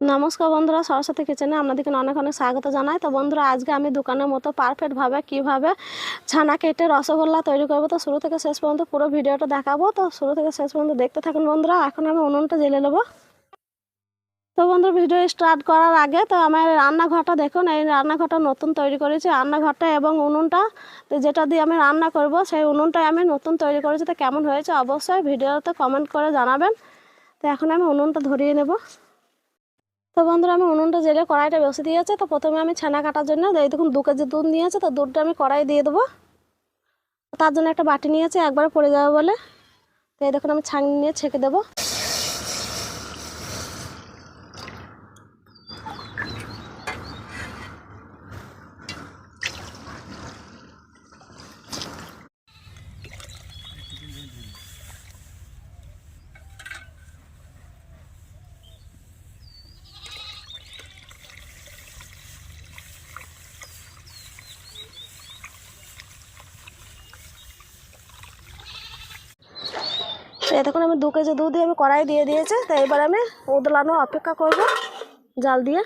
নমস্কার বন্ধুরা, সরস্বতী কিচেনে আপনাদেরকে অনেক অনেক স্বাগত জানাই। তো বন্ধুরা, আজকে আমি দোকানের মতো পারফেক্টভাবে কীভাবে ছানা কেটে রসগোল্লা তৈরি করব। তো শুরু থেকে শেষ পর্যন্ত পুরো ভিডিওটা দেখাবো। তো শুরু থেকে শেষ পর্যন্ত দেখতে থাকুন বন্ধুরা, এখন আমি উনুনটা জেলে নেব। তো বন্ধুরা, ভিডিও স্টার্ট করার আগে তো আমার রান্নাঘরটা দেখুন, এই রান্নাঘরটা নতুন তৈরি করেছি। রান্নাঘরটা এবং উনুনটা, তো যেটা দিয়ে আমি রান্না করব, সেই উনুনটাই আমি নতুন তৈরি করেছি। তো কেমন হয়েছে অবশ্যই ভিডিওতে কমেন্ট করে জানাবেন। তো এখন আমি উনুনটা ধরিয়ে নেব। তো বন্ধুরা, আমি উনুনটা জেলে কড়াইটা বসে দিয়েছে। তো প্রথমে আমি ছানা কাটার জন্য, এই দেখুন, দু কেজি দুধ নিয়েছে। তো দুধটা আমি কড়াই দিয়ে দেবো। তার জন্য একটা বাটি নিয়েছে, একবারে পড়ে যাবে বলে। তো এই দেখুন, আমি ছাঁকনি নিয়ে ছেঁকে দেবো। দেখুন আমি দু কেজি দুধ আমি কড়াই দিয়ে দিয়েছে তাই এবার আমি উদলানো অপেক্ষা করব জাল দিয়ে।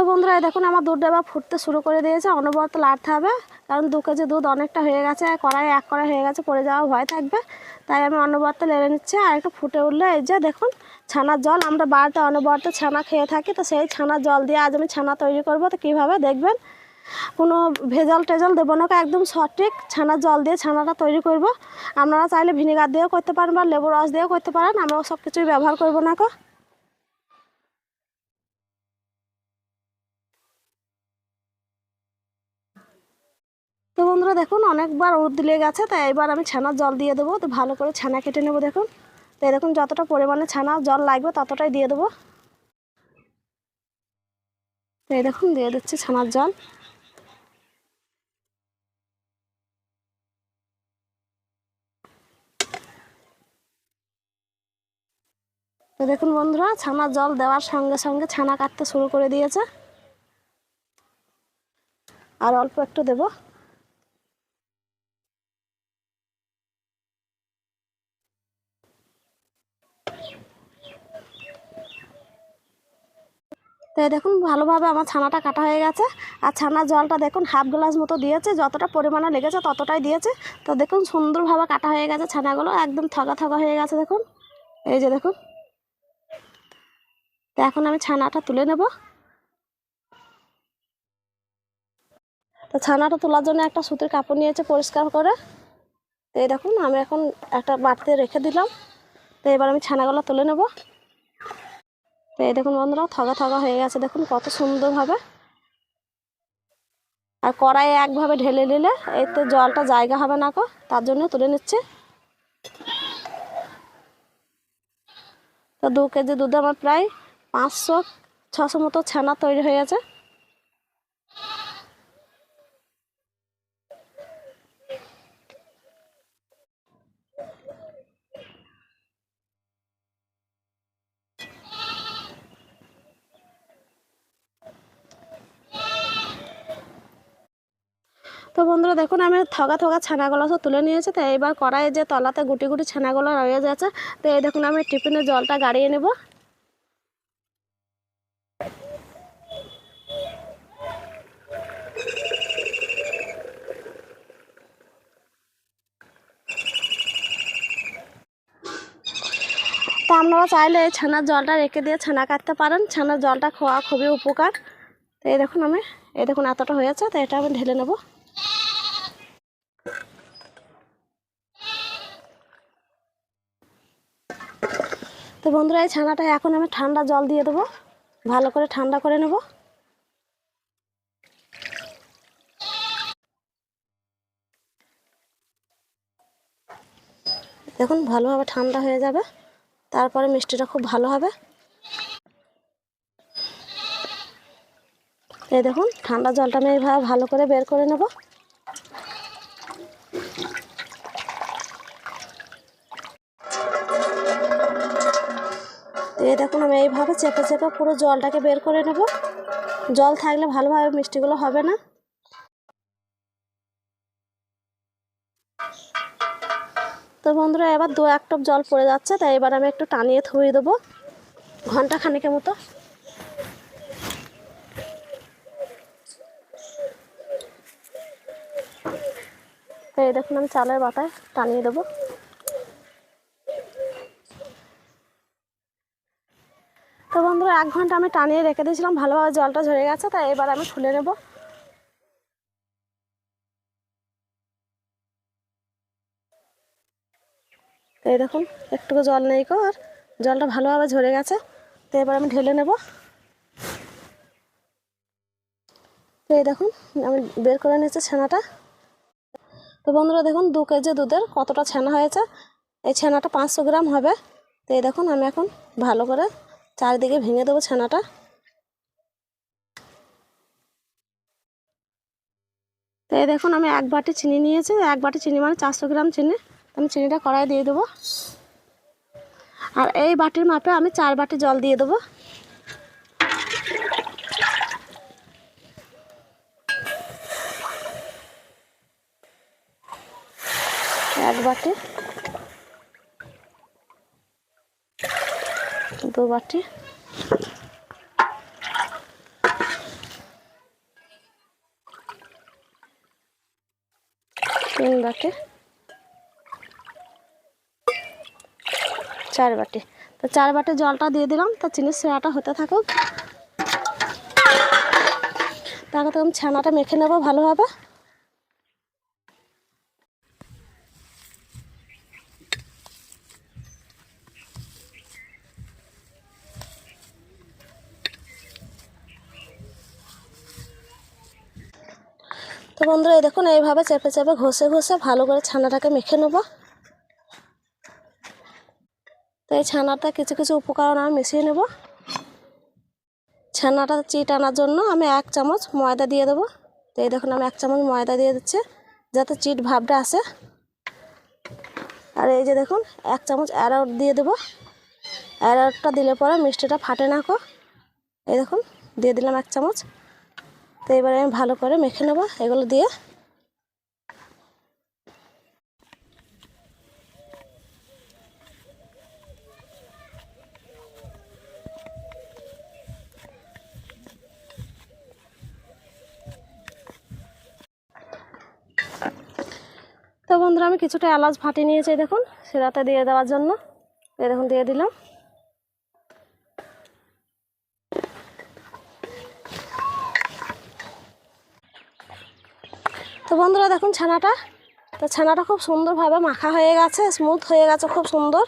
তো বন্ধুরা দেখুন আমার দুধটা এবার ফুটতে শুরু করে দিয়েছে। অনবরত লাড়তে হবে, কারণ দু কেজি দুধ অনেকটা হয়ে গেছে, কড়াই এক কড়াই হয়ে গেছে, পড়ে যাওয়া ভয় থাকবে। তাই আমি অনবরত লেড়ে নিচ্ছি, আর একটু ফুটে উঠলে এই যে দেখুন, ছানার জল, আমরা বাড়িতে অনবরত ছানা খেয়ে থাকি, তো সেই ছানার জল দিয়ে আজ আমি ছানা তৈরি করব, তো কীভাবে দেখবেন? কোনো ভেজাল টেজাল দেবো না, একদম সঠিক ছানার জল দিয়ে ছানাটা তৈরি করব। আপনারা চাইলে ভিনেগার দিয়েও করতে পারেন বা লেবু রস দিয়েও করতে পারেন, আমরাও সব কিছুই ব্যবহার করব না বন্ধুরা দেখুন, অনেকবার উদলে গেছে, তাই এবার আমি ছানার জল দিয়ে দেবো। তো ভালো করে ছানা কেটে নেব দেখুন। তো এই দেখুন, যতটা পরিমাণে ছানা জল লাগবে ততটাই দিয়ে দেবো। তো এই দেখুন, দিয়ে দিচ্ছি ছানার জল। তো দেখুন বন্ধুরা, ছানার জল দেওয়ার সঙ্গে সঙ্গে ছানা কাটতে শুরু করে দিয়েছে। আর অল্প একটু দেবো। দেখুন, ভালোভাবে আমার ছানাটা কাটা হয়ে গেছে। আর ছানার জলটা দেখুন, হাফ গ্লাস মতো দিয়েছে। যতটা পরিমাণে লেগেছে ততটাই দিয়েছে। তো দেখুন, সুন্দরভাবে কাটা হয়ে গেছে ছানাগুলো। একদম থগা থগা হয়ে গেছে, দেখুন। এই যে দেখুন। তো এখন আমি ছানাটা তুলে নেব। তো ছানাটা তোলার জন্য একটা সুতির কাপড় নিয়েছে পরিষ্কার করে। তো এই দেখুন, আমি এখন একটা বাড়িতে রেখে দিলাম। তো এবার আমি ছানাগুলো তুলে নেব। তো এই দেখুন বন্ধুরা থগা থগা হয়ে গেছে। দেখুন কত সুন্দরভাবে। আর কড়াইয়ে একভাবে ঢেলে নিলে এতে জলটা জায়গা হবে না কো তার জন্য তুলে নিচ্ছে। তো দু কেজি দুধে আমার প্রায় পাঁচশো, ছশো মতো ছানা তৈরি হয়ে গেছে। তো বন্ধুরা দেখুন, আমি থগা থগা ছানাগুলো সব তুলে নিয়েছি, তো এইবার কড়াইয়ে যে তলাতে গুটি গুটি ছানাগুলো রয়ে যাচ্ছে, তো এই দেখুন, আমি টিফিনের জলটা গাড়িয়ে নেব। তো আপনারা চাইলে এই ছানার জলটা রেখে দিয়ে ছানা কাটতে পারেন, ছানার জলটা খাওয়া খুবই উপকার। তো এই দেখুন, আমি, এই দেখুন, এতটা হয়েছে, তো এটা আমি ঢেলে নেব তো বন্ধুরা, এই ছানাটা এখন আমি ঠান্ডা জল দিয়ে দেবো। ভালো করে ঠান্ডা করে নেব। দেখুন, ভালোভাবে ঠান্ডা হয়ে যাবে। তারপরে মিষ্টিটা খুব ভালো হবে। এই দেখুন, ঠান্ডা জলটা আমি এইভাবে ভালো করে বের করে নেব। তো এই দেখুন, আমি এইভাবে চেপে চেপে পুরো জলটাকে বের করে নেব। জল থাকলে ভালোভাবে মিষ্টিগুলো হবে না। তো বন্ধুরা, এবার দু এক টপ জল পড়ে যাচ্ছে, তাই এবার আমি একটু টানিয়ে থুয়ে দেবো ঘণ্টা খানিকের মতো। এই দেখুন, আমি চালের বাটায় টানিয়ে দেবো তো বন্ধুরা এক ঘণ্টা আমি টানিয়ে রেখে দিয়েছিলাম, ভালোভাবে জলটা ঝরে গেছে, তাই এবার আমি খুলে নেব। এই দেখুন, একটুকু জল নেই কো, আর জলটা ভালোভাবে ঝরে গেছে, তো এবার আমি ঢেলে নেব। তো এই দেখুন, আমি বের করে নিয়েছি ছানাটা। তো বন্ধুরা দেখুন, দু কেজি দুধের কতটা ছানা হয়েছে, এই ছানাটা পাঁচশো গ্রাম হবে। তো এই দেখুন, আমি এখন ভালো করে চারিদিকে ভেঙে দেবো ছানাটা। তো এই দেখুন, আমি এক বাটি চিনি নিয়েছি। এক বাটি চিনি মানে চারশো গ্রাম চিনি। আমি চিনিটা কড়াই দিয়ে দেবো। আর এই বাটির মাপে আমি চার বাটি জল দিয়ে দেবো। এক বাটি। দু বাটি। তিন বাটি। চার বাটি। তো চার বাটি জলটা দিয়ে দিলাম, তো চিনির সেরাটা হতে থাকুক। তাকে তখন ছানাটা মেখে নেব ভালোভাবে। তো বন্ধুরা, এই দেখুন, এইভাবে চেপে চেপে ঘষে ঘষে ভালো করে ছানাটাকে মেখে নেব। তো এই ছানাটা কিছু কিছু উপকরণ আমি মিশিয়ে নেব। ছানাটা চিট আনার জন্য আমি এক চামচ ময়দা দিয়ে দেবো। তো এই দেখুন, আমি এক চামচ ময়দা দিয়ে দিচ্ছি, যাতে চিট ভাবটা আসে। আর এই যে দেখুন, এক চামচ অ্যারাউট দিয়ে দেবো। অ্যারাউটটা দিলে পরে মিষ্টিটা ফাটে না কো। এই দেখুন, দিয়ে দিলাম এক চামচ। তো এবারে আমি ভালো করে মেখে নেব এগুলো দিয়ে। তো বন্ধুরা, আমি কিছুটা এলাচ ফাটিয়ে নিয়েছি, দেখুন, সেটাতে দিয়ে দেওয়ার জন্য। এই দেখুন, দিয়ে দিলাম। তো বন্ধুরা দেখুন ছানাটা। তো ছানাটা খুব সুন্দরভাবে মাখা হয়ে গেছে স্মুথ হয়ে গেছে, খুব সুন্দর।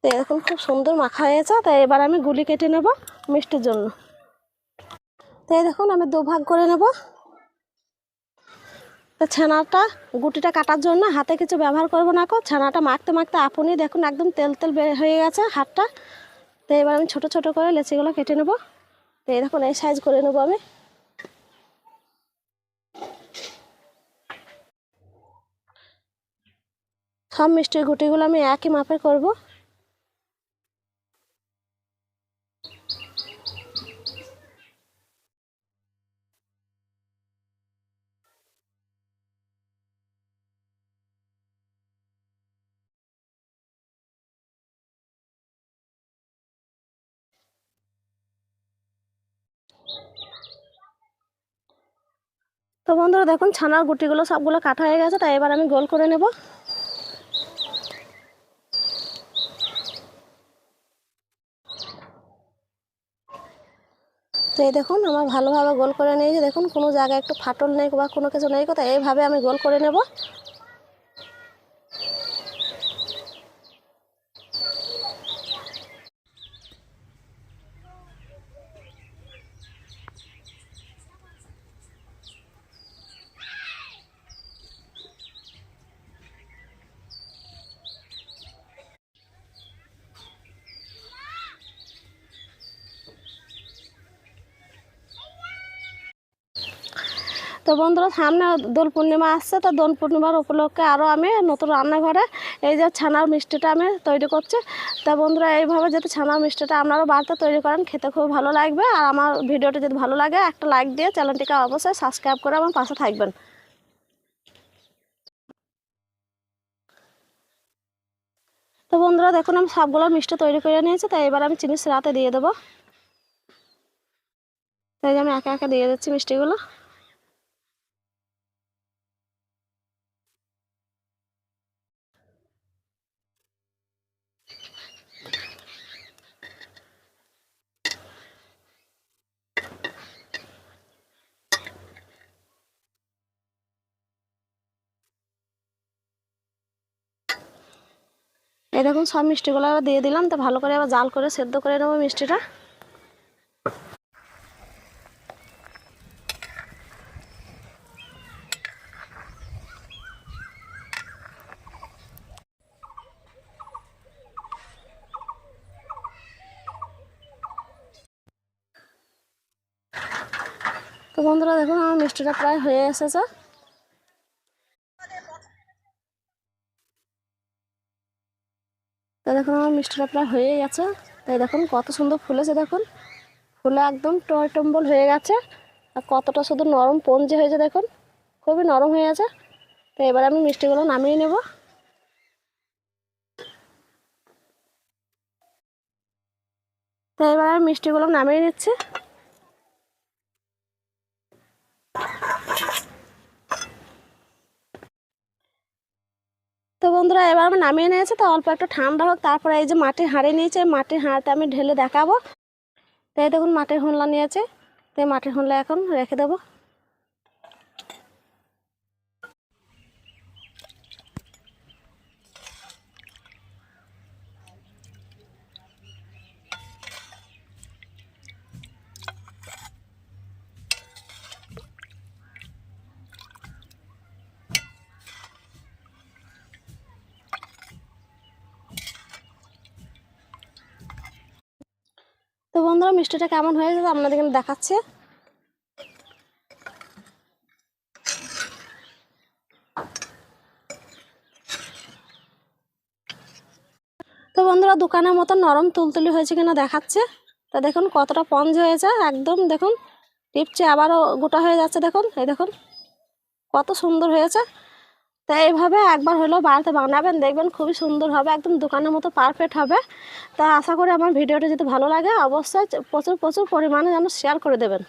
তো এরকম খুব সুন্দর মাখা হয়েছে, তো এবার আমি গুলি কেটে নেব মিষ্টির জন্য। তো এই দেখুন আমি দুভাগ করে নেব। তো ছানাটা গুটিটা কাটার জন্য হাতে কিছু ব্যবহার করব না কো, ছানাটা মাখতে মাখতে আপনি দেখুন একদম তেল তেল বের হয়ে গেছে হাতটা। তো এবার আমি ছোট ছোট করে লেচিগুলো কেটে নেব। তো এই দেখুন এই সাইজ করে নেব আমি। সব মিষ্টির গুটিগুলো আমি একই মাপের করব। তো বন্ধুরা দেখুন ছানার গুটিগুলো সবগুলো কাটা হয়ে গেছে, তাই এবার আমি গোল করে নেব। তো এই দেখুন, আমার ভালোভাবে গোল করে নিয়েছি দেখুন কোনো জায়গায় একটু ফাটল নেই বা কোনো কিছু নেই। কোথায় এইভাবে আমি গোল করে নেব। তো বন্ধুরা, সামনে দোল পূর্ণিমা আসছে, তো দোল পূর্ণিমার উপলক্ষে আরও আমি নতুন রান্নাঘরে এই যে ছানার মিষ্টিটা আমি তৈরি করছি। তা বন্ধুরা, এইভাবে যদি ছানার মিষ্টিটা আপনারাও বাড়িতে তৈরি করেন, খেতে খুব ভালো লাগবে। আর আমার ভিডিওটি যদি ভালো লাগে, একটা লাইক দিয়ে চ্যানেলটিকে অবশ্যই সাবস্ক্রাইব করে আমার পাশে থাকবেন। তো বন্ধুরা, দেখুন আমি সবগুলো মিষ্টি তৈরি করে নিয়েছি তাই এবার আমি চিনি সিরাতে দিয়ে দেবো। তাই আমি একে একে দিয়ে দিচ্ছি মিষ্টিগুলো। দেখুন সব মিষ্টিগুলো আবার দিয়ে দিলাম, তো ভালো করে আবার জাল করে সেদ্ধ করে নেব মিষ্টিটা। তো বন্ধুরা দেখুন, আমার মিষ্টিটা প্রায় হয়ে এসেছে। তো দেখুন আমার মিষ্টিটা প্রায় হয়ে গেছে। তাই দেখুন কত সুন্দর ফুলেছে দেখুন। ফুলে একদম টয় টম্বল হয়ে গেছে। আর কতটা শুধু নরম পঞ্জি হয়েছে দেখুন। খুবই নরম হয়ে গেছে। তো এবার আমি মিষ্টিগুলো নামিয়ে নেব। তো এবার আমি মিষ্টিগুলো নামিয়ে নিচ্ছি। বন্ধুরা, এবার আমি নামিয়ে নিয়েছি। তো অল্প একটু ঠান্ডা হোক, তারপরে এই যে মাটি হাঁড়ি নিয়েছে মাটির হাঁড়িতে আমি ঢেলে দেখাবো। তাই দেখুন, মাটির হুনলা নিয়েছে। তো মাটির হুনলা এখন রেখে দেবো। বন্ধুরা, মিষ্টিটা কেমন হয়েছে তো আপনাদের এখানে দেখাচ্ছে। তো বন্ধুরা, দোকানের মতো নরম তুলতুলি হয়েছে কিনা দেখাচ্ছে। তো দেখুন কতটা পঞ্জ হয়েছে, একদম দেখুন টিপছে আবারও গোটা হয়ে যাচ্ছে, দেখুন, এই দেখুন, কত সুন্দর হয়েছে। তো এইভাবে একবার হলেও বাড়িতে বানাবেন, দেখবেন খুবই সুন্দর হবে, একদম দোকানের মতো পারফেক্ট হবে। তা আশা করি আমার ভিডিওটা যদি ভালো লাগে, অবশ্যই প্রচুর প্রচুর পরিমাণে যেন শেয়ার করে দেবেন।